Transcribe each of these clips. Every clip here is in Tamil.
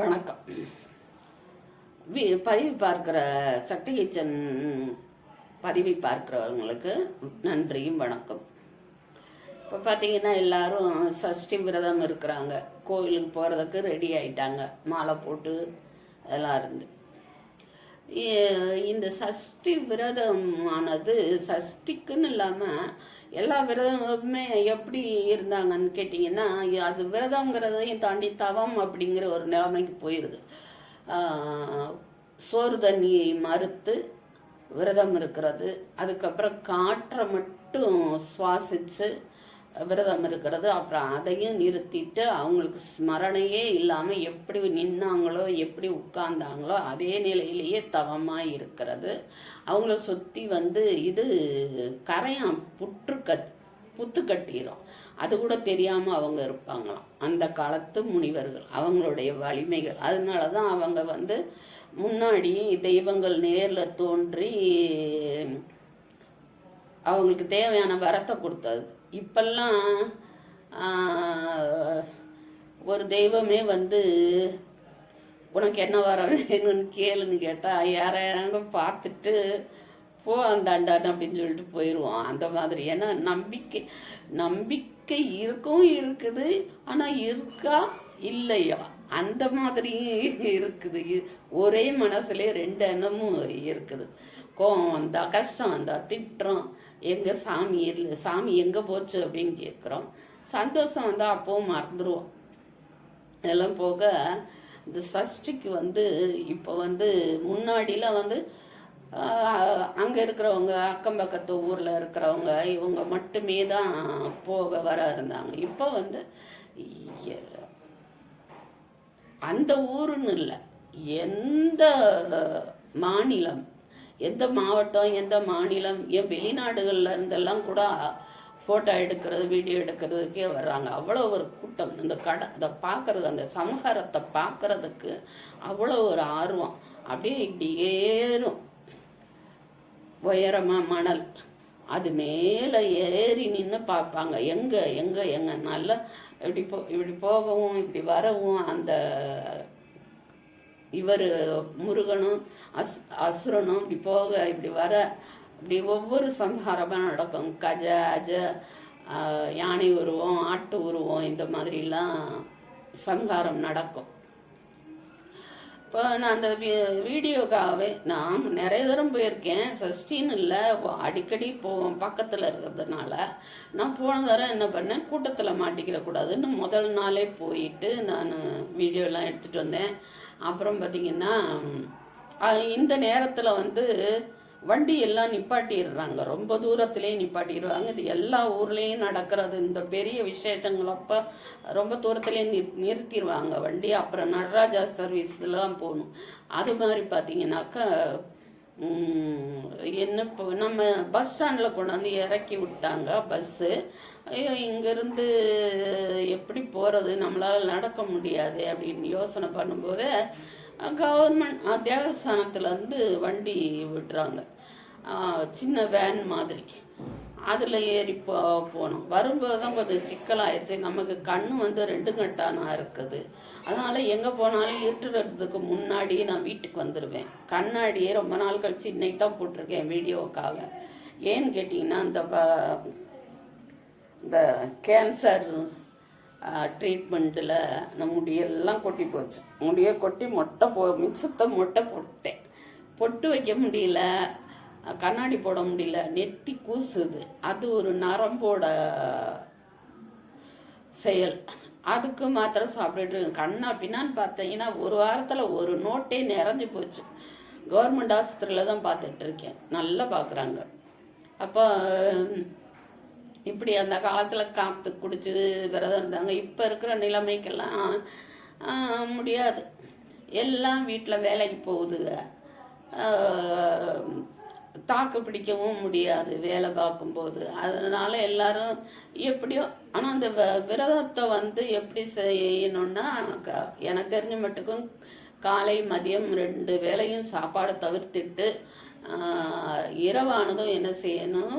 வணக்கம். பதிவு பார்க்கிற சக்தி கிச்சன் பதிவை பார்க்குறவங்களுக்கு நன்றியும் வணக்கம். இப்போ பார்த்தீங்கன்னா எல்லாரும் சஷ்டி விரதம் இருக்கிறாங்க. கோயிலுக்கு போகிறதுக்கு ரெடி ஆயிட்டாங்க. மாலை போட்டு எல்லாம் இருந்து. இந்த சஷ்டி விரதமானது சஷ்டிக்குன்னு இல்லாமல் எல்லா விரதமுமே எப்படி இருந்தாங்கன்னு கேட்டிங்கன்னா அது விரதங்கிறதையும் தாண்டி தவம் அப்படிங்கிற ஒரு நிலைமைக்கு போயிடுது சோறு தண்ணியை மறுத்து விரதம் இருக்கிறது. அதுக்கப்புறம் காற்றை மட்டும் சுவாசித்து விரதம் இருக்கிறது. அப்புறம் அதையும் நிறுத்திட்டு அவங்களுக்கு ஸ்மரணையே இல்லாமல் எப்படி நின்னாங்களோ எப்படி உட்கார்ந்தாங்களோ அதே நிலையிலேயே தவமாக இருக்கிறது. அவங்கள சுற்றி வந்து இது கரையான் புற்று கத் புத்து கட்டிடும் அது கூட தெரியாமல் அவங்க இருப்பாங்களாம். அந்த காலத்து முனிவர்கள் அவங்களுடைய வலிமைகள். அதனால தான் அவங்க வந்து முன்னாடி தெய்வங்கள் நேரில் தோன்றி அவங்களுக்கு தேவையான வரத்தை கொடுத்தது. இப்பெல்லாம் ஒரு தெய்வமே வந்து உனக்கு என்ன வர வேணும்னு கேளுன்னு கேட்டால் யார யாராங்க பார்த்துட்டு போ அந்தாண்டான் அப்படின்னு சொல்லிட்டு போயிடுவோம் அந்த மாதிரி. ஏன்னா நம்பிக்கை நம்பிக்கை இருக்கும் இருக்குது ஆனால் இருக்கா? இல்லையா? அந்த மாதிரியும் இருக்குது. ஒரே மனசுலேயே ரெண்டு எண்ணமும் இருக்குது. கோவம் வந்தால் கஷ்டம் வந்தால் திட்டுறோம். எங்கே சாமி இல்லை சாமி எங்கே போச்சு அப்படின்னு கேட்குறோம் சந்தோஷம் வந்தால் அப்போவும் மறந்துடுவோம் இதெல்லாம் போக இந்த சஷ்டிக்கு வந்து இப்போ வந்து முன்னாடிலாம் வந்து அங்கே இருக்கிறவங்க அக்கம் பக்கத்து ஊரில் இருக்கிறவங்க இவங்க மட்டுமே தான் போக வர இருந்தாங்க. இப்போ வந்து அந்த ஊருன்னு இல்லை. எந்த மாநிலம் எந்த மாவட்டம் எந்த மாநிலம் ஏன் வெளிநாடுகளில் இருந்தெல்லாம் கூட ஃபோட்டோ எடுக்கிறது வீடியோ எடுக்கிறதுக்கே வர்றாங்க. அவ்வளோ ஒரு கூட்டம். இந்த கடை அதை பார்க்குறது அந்த சமகாரத்தை பார்க்குறதுக்கு அவ்வளோ ஒரு ஆர்வம். அப்படியே இப்படி ஏறும். உயரமா மணல். அது மேலே ஏறி நின்று பார்ப்பாங்க. எங்கே எங்கே எங்கே? நல்லா இப்படி போ இப்படி போகவும் இப்படி வரவும் அந்த இவர் முருகனும் அஸ் அசுரனும் இப்படி போக இப்படி வர இப்படி ஒவ்வொரு சம்ஹாரமாக நடக்கும். கஜ அஜ யானை உருவம் ஆட்டு உருவம் இந்த மாதிரிலாம் சம்ஹாரம் நடக்கும். இப்போ நான் அந்த வீ- வீடியோக்காகவே நான் நிறைய தரம் போயிருக்கேன். சஷ்டின்னு இல்லை அடிக்கடி போவேன் பக்கத்தில் இருக்கிறதுனால. நான் போன தரம் என்ன பண்ணேன்? கூட்டத்தில் மாட்டிக்கிற கூடாதுன்னு முதல் நாளே போயிட்டு நான் வீடியோலாம் எடுத்துகிட்டு வந்தேன். அப்புறம் பார்த்தீங்கன்னா இந்த நேரத்தில் வந்து வண்டி எல்லாம் நிப்பாட்டிடுறாங்க. ரொம்ப தூரத்துலேயே நிப்பாட்டிடுவாங்க இது எல்லா ஊர்லேயும் நடக்கிறது. இந்த பெரிய விசேஷங்கள் அப்போ ரொம்ப தூரத்துலேயே நிறு நிறுத்திடுவாங்க. வண்டி அப்புறம் நடராஜா சர்வீஸ்லாம் போகணும். அது மாதிரி பார்த்தீங்கன்னாக்கா என்ன இப்போ நம்ம பஸ் ஸ்டாண்டில் கொண்டாந்து இறக்கி விட்டாங்க பஸ்ஸு ஐயோ இங்கேருந்து எப்படி போகிறது நம்மளால் நடக்க முடியாது அப்படின்னு யோசனை பண்ணும்போது கவர்மெண்ட் தேவஸ்தானத்துலேருந்து வண்டி விடுறாங்க. சின்ன வேன் மாதிரி. அதில் ஏறி போ போனோம். வரும்போது தான் கொஞ்சம் சிக்கலாயிடுச்சு நமக்கு கண் வந்து ரெண்டு கட்டானா இருக்குது. அதனால் எங்கே போனாலும் இருட்டுறதுக்கு முன்னாடியே நான் வீட்டுக்கு வந்துடுவேன் கண்ணாடியே ரொம்ப நாள் கழிச்சு இன்னைக்கு தான் போட்டிருக்கேன் வீடியோவுக்காக ஏன்னு கேட்டிங்கன்னா அந்த ப- இந்த கேன்சர் ட்ரீட்மெண்ட்டில் அந்த முடியெல்லாம் கொட்டி போச்சு. முடியை கொட்டி மொட்டை போ மிச்சத்தை மொட்டை போட்டேன். பொட்டு வைக்க முடியல. கண்ணாடி போட முடியல நெத்தி கூசுது. அது ஒரு நரம்போட செயல். அதுக்கு மாத்திரம் சாப்பிட்டுட்டு கண்ணா பின்னான்னு பார்த்தீங்கன்னா ஒரு வாரத்தில் ஒரு நோட்டே நிறைஞ்சு போச்சு. கவர்மெண்ட் ஆஸ்பத்திரியில் தான் பார்த்துட்டு இருக்கேன். நல்லா பார்க்குறாங்க. அப்போ இப்படி அந்த காலத்தில் காத்து குடிச்சு விரதம் இருந்தாங்க. இப்போ இருக்கிற நிலைமைக்கெல்லாம் முடியாது. எல்லாம் வீட்டில் வேலைக்கு போகுதுங்க. தாக்கு பிடிக்கவும் முடியாது வேலை பார்க்கும்போது. அதனால எல்லாரும் எப்படியோ ஆனால் அந்த வ- விரதத்தை வந்து எப்படி செய்யணும்னா க- எனக்கு தெரிஞ்ச மட்டுக்கும் காலை மதியம் ரெண்டு வேளையும் சாப்பாடு தவிர்த்துட்டு இரவானதும் என்ன செய்யணும்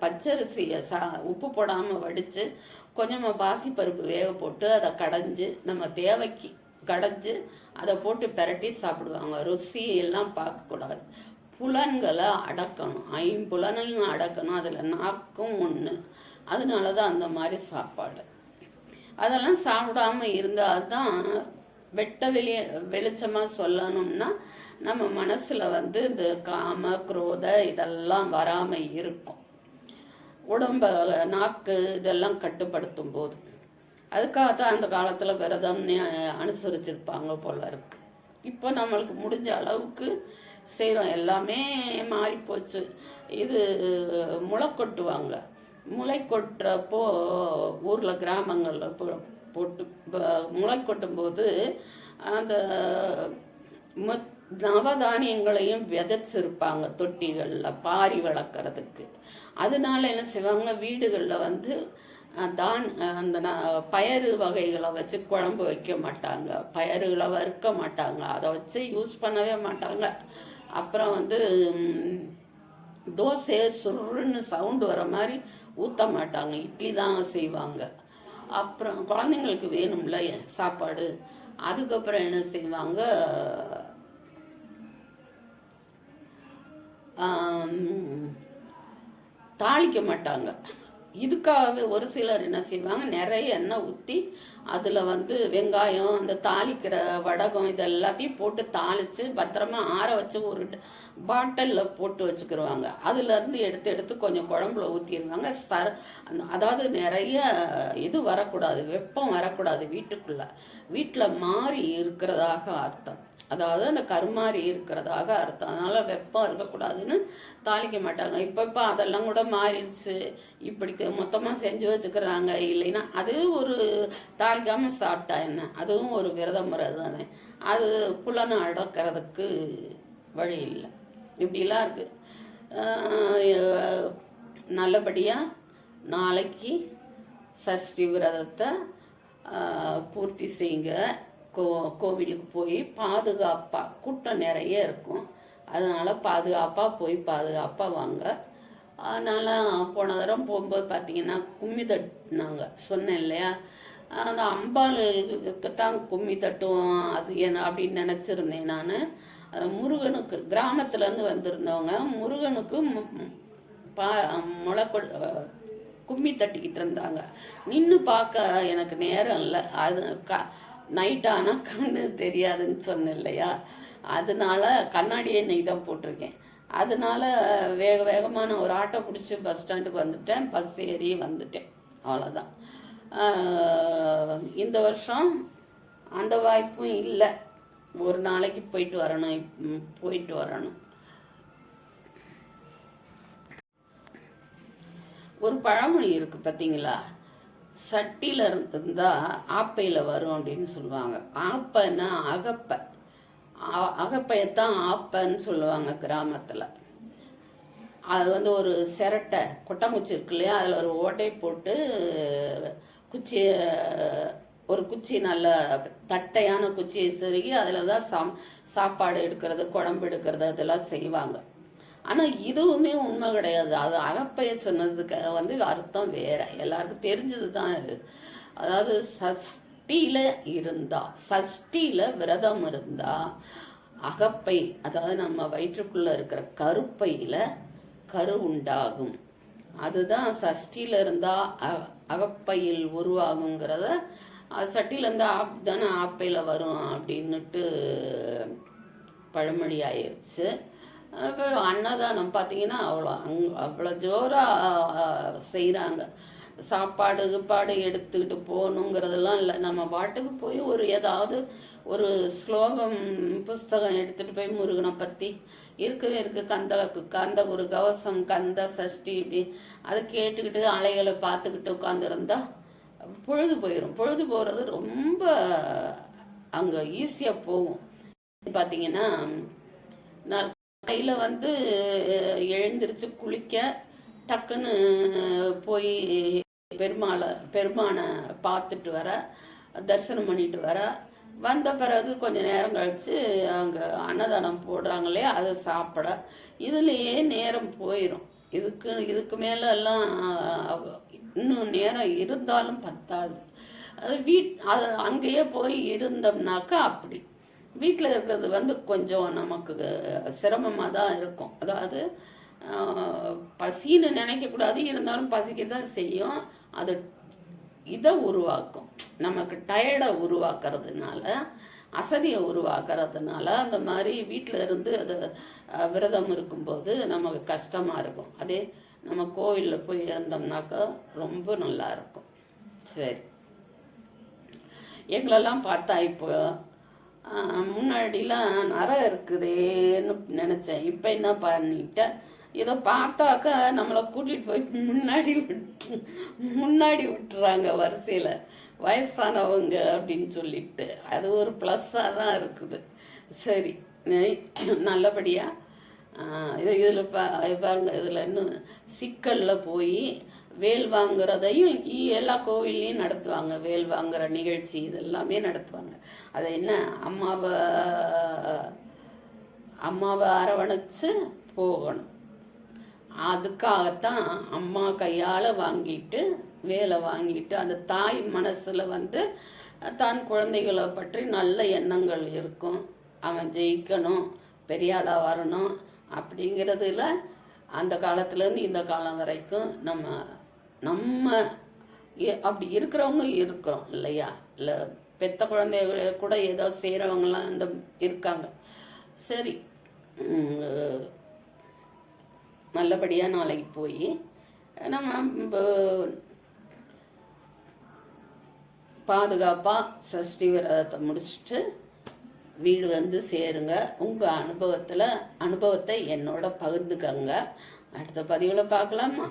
பச்சரிசியை சா உப்பு போடாமல் வடித்து கொஞ்சமாக பாசிப்பருப்பு வேக போட்டு அதை கடைஞ்சு நம்ம தேவைக்கு கடைஞ்சு அதை போட்டு பிரட்டி சாப்பிடுவாங்க. ருசி எல்லாம் பார்க்கக்கூடாது. புலன்களை அடக்கணும். ஐம்புலனையும் அடக்கணும். அதில் நாக்கும் ஒன்று அதனால தான் அந்த மாதிரி சாப்பாடு. அதெல்லாம் சாப்பிடாம இருந்தால் தான் வெட்ட வெளியே வெளிச்சமாக சொல்லணும்னா நம்ம மனசில் வந்து இந்த காம குரோத இதெல்லாம் வராமல் இருக்கும். உடம்ப நாக்கு இதெல்லாம் கட்டுப்படுத்தும் போது. அதுக்காக தான் அந்த காலத்தில் விரதம்னு அனுசரிச்சிருப்பாங்க போல இருக்கு. இப்போ நம்மளுக்கு முடிஞ்ச அளவுக்கு செய்கிறோம் எல்லாமே மாறிப்போச்சு. இது முளை கொட்டுவாங்க முளை கொட்டுறப்போ ஊரில் கிராமங்களில் போ- போட்டு முளை கொட்டும்போது அந்த நவதானியங்களையும் விதைச்சிருப்பாங்க தொட்டிகளில் பாரி வளர்க்குறதுக்கு. அதனால என்ன செய்வாங்க வீடுகளில் வந்து தான் அந்த பயறு வகைகளை வச்சு குழம்பு வைக்க மாட்டாங்க. பயறுகளை வறுக்க மாட்டாங்க. அதை வச்சு யூஸ் பண்ணவே மாட்டாங்க. அப்புறம் வந்து தோசை சுருன்னு சவுண்டு வர மாதிரி ஊற்ற மாட்டாங்க. இட்லி தான் செய்வாங்க. அப்புறம் குழந்தைங்களுக்கு வேணும்ல சாப்பாடு. அதுக்கப்புறம் என்ன செய்வாங்க? தாளிக்க மாட்டாங்க. இதுக்காகவே ஒரு சிலர் என்ன செய்வாங்க நிறைய எண்ணெய் ஊற்றி அதில் வந்து வெங்காயம் அந்த தாளிக்கிற வடகம் இது எல்லாத்தையும் போட்டு தாளித்து பத்திரமா ஆற வச்சு ஒரு பாட்டிலில் போட்டு வச்சுக்கிருவாங்க. அதுலேருந்து எடுத்து எடுத்து கொஞ்சம் குழம்புல ஊற்றிடுவாங்க சர அந்த அதாவது நிறைய இது வரக்கூடாது வெப்பம் வரக்கூடாது வீட்டுக்குள்ளே. வீட்டில் மாறி இருக்கிறதாக அர்த்தம். அதாவது அந்த கருமாறி இருக்கிறதாக அர்த்தம். அதனால் வெப்பம் இருக்கக்கூடாதுன்னு தாளிக்க மாட்டாங்க. இப்போ இப்போ அதெல்லாம் கூட மாறிடுச்சு. இப்படி மொத்தமாக செஞ்சு வச்சுக்கிறாங்க. இல்லைன்னா அது ஒரு தாளிக்காமல் சாப்பிட்டா என்ன? அதுவும் ஒரு விரத முறை தானே. அது புலனை அடக்கிறதுக்கு வழி இல்லை. இப்படிலாம் இருக்குது நல்லபடியாக நாளைக்கு சஷ்டி விரதத்தை பூர்த்தி செய்யுங்க. கோ கோவிலுக்கு போய் பாதுகாப்பாக கூட்டம் நிறைய இருக்கும். அதனால் பாதுகாப்பாக போய் பாதுகாப்பாக வாங்க. அதனால் போன தடவை போகும்போது பார்த்தீங்கன்னா கும்மி தட்டினாங்க. சொன்னேன் இல்லையா? அந்த அம்பாளுக்கு தான் கும்மி தட்டும் அது என்ன அப்படின்னு நினச்சிருந்தேன் நான். அது முருகனுக்கு கிராமத்துலேருந்து வந்திருந்தவங்க. முருகனுக்கு பா முளை கும்மி தட்டிக்கிட்டு இருந்தாங்க. நின்று பார்க்க எனக்கு நேரம் இல்லை. அது க நைட் ஆனால் கண்ணு தெரியாதுன்னு சொன்னேன் இல்லையா? அதனால கண்ணாடியே நெய் தான் போட்டிருக்கேன். அதனால வேக வேகமாக நான் ஒரு ஆட்டோ பிடிச்சி பஸ் ஸ்டாண்டுக்கு வந்துட்டேன். பஸ் ஏறி வந்துட்டேன். அவ்வளோதான் இந்த வருஷம் அந்த வாய்ப்பும் இல்லை. ஒரு நாளைக்கு போயிட்டு வரணும். போயிட்டு வரணும். ஒரு பழமொழி இருக்கு பார்த்தீங்களா சட்டியில் இருந்தால் ஆப்பையில் வரும் அப்படின்னு சொல்லுவாங்க. ஆப்பைன்னா அகப்பை. அ- அகப்பையத்தான் ஆப்பன்னு சொல்லுவாங்க கிராமத்தில். அது வந்து ஒரு சிரட்டை கொட்டமுச்சி இருக்கு இல்லையா? அதில் ஒரு ஓட்டை போட்டு குச்சி ஒரு குச்சி நல்ல தட்டையான குச்சியை செருகி அதில் தான் சாம் சாப்பாடு எடுக்கிறது குழம்பு எடுக்கிறது அதெல்லாம் செய்வாங்க. ஆனால் இதுவுமே உண்மை கிடையாது. அது அகப்பைய சொன்னதுக்கு வந்து அர்த்தம் வேற. எல்லாருக்கும் தெரிஞ்சது தான் இது அதாவது சஷ்டியில் இருந்தா சஷ்டியில் விரதம் இருந்தா அகப்பை அதாவது நம்ம வயிற்றுக்குள்ளே இருக்கிற கருப்பையில் கரு உண்டாகும். அதுதான் சஷ்டியில் இருந்தால் அ- அகப்பையில் உருவாகுங்கிறத அது ஆப் தானே ஆப்பையில் வரும் அப்படின்னுட்டு பழமொழி ஆயிடுச்சு அன்னதானம் பார்த்தீங்கன்னா அவ்வளோ. அங் அவ்வளோ ஜோராக செய்கிறாங்க சாப்பாடு கிப்பாடு எடுத்துக்கிட்டு போகணுங்கிறதெல்லாம் இல்லை. நம்ம பாட்டுக்கு போய் ஒரு ஏதாவது ஒரு ஸ்லோகம் புஸ்தகம் எடுத்துகிட்டு போய் முருகனை பற்றி இருக்கவே இருக்கு. கந்த கந்த ஒரு கவசம் கந்த சஷ்டி இப்படி. அதை கேட்டுக்கிட்டு அலைகளை பார்த்துக்கிட்டு உட்காந்துருந்தா பொழுது போயிடும் பொழுது போகிறது ரொம்ப அங்கே ஈஸியாக போகும். பார்த்தீங்கன்னா நான் கையில் வந்து அஹ், எழுந்திருச்சு குளிக்க டக்குன்னு போய் பெருமாளை பெருமானை பார்த்துட்டு வர தரிசனம் பண்ணிட்டு வர. வந்த பிறகு கொஞ்ச நேரம் கழித்து அங்கே அன்னதானம் போடுறாங்களே அதை சாப்பிட. இதுலேயே நேரம் போயிடும் இதுக்கு இதுக்கு மேலே எல்லாம் இன்னும் நேரம் இருந்தாலும் பத்தாது. வீட் அது அங்கேயே போய் இருந்தோம்னாக்கா அப்படி. வீட்டில் இருக்கிறது வந்து கொஞ்சம் நமக்கு சிரமமாக தான் இருக்கும். அதாவது பசின்னு நினைக்கக்கூடாது. இருந்தாலும் பசிக்க தான் செய்யும். அது இதை உருவாக்கும். நமக்கு டயர்டை உருவாக்குறதுனால அசதியை உருவாக்குறதுனால அந்த மாதிரி வீட்டில் இருந்து அது விரதம் இருக்கும்போது நமக்கு கஷ்டமாக இருக்கும். அதே நம்ம கோவிலில் போய் இருந்தோம்னாக்கா ரொம்ப நல்லா இருக்கும். சரி. எங்களெல்லாம் பார்த்தா இப்போ முன்னாடிலாம் நரம் இருக்குதேன்னு நினச்சேன். இப்போ என்ன பண்ணிட்டேன் இதை பார்த்தாக்கா நம்மளை கூட்டிகிட்டு போய் முன்னாடி விட்டு முன்னாடி விட்டுறாங்க வரிசையில். வயசானவங்க அப்படின்னு சொல்லிட்டு. அது ஒரு ப்ளஸ்ஸாக தான் இருக்குது. சரி நல்லபடியாக இது இதில் பா பாருங்க இதில் இன்னும் சிக்கலில் போய் வேல் வாங்குறதையும் எல்லா கோவில்லையும் நடத்துவாங்க. வேல் வாங்குற நிகழ்ச்சி இதெல்லாமே நடத்துவாங்க. அது என்ன? அம்மாவை அம்மாவை அரவணைச்சு போகணும். அதுக்காகத்தான் அம்மா கையால் வாங்கிட்டு வேலை வாங்கிட்டு அந்த தாய் மனசில் வந்து தான் குழந்தைகளை பற்றி நல்ல எண்ணங்கள் இருக்கும். அவன் ஜெயிக்கணும் பெரியாளாக வரணும் அப்படிங்கிறதுல அந்த காலத்துலேருந்து இந்த காலம் வரைக்கும் நம்ம நம்ம எ- அப்படி இருக்கிறவங்க இருக்கிறோம் இல்லையா? இல்லை பெத்த குழந்தைகள் கூட ஏதோ செய்கிறவங்களாம் இந்த இருக்காங்க. சரி நல்லபடியாக நாளைக்கு போய் நம்ம பாதுகாப்பாக சஷ்டி விரதத்தை முடிச்சுட்டு வீடு வந்து சேருங்க. உங்கள் அனுபவத்தில் அனுபவத்தை என்னோட பகிர்ந்துக்கங்க. அடுத்த பதிவில் பார்க்கலாமா?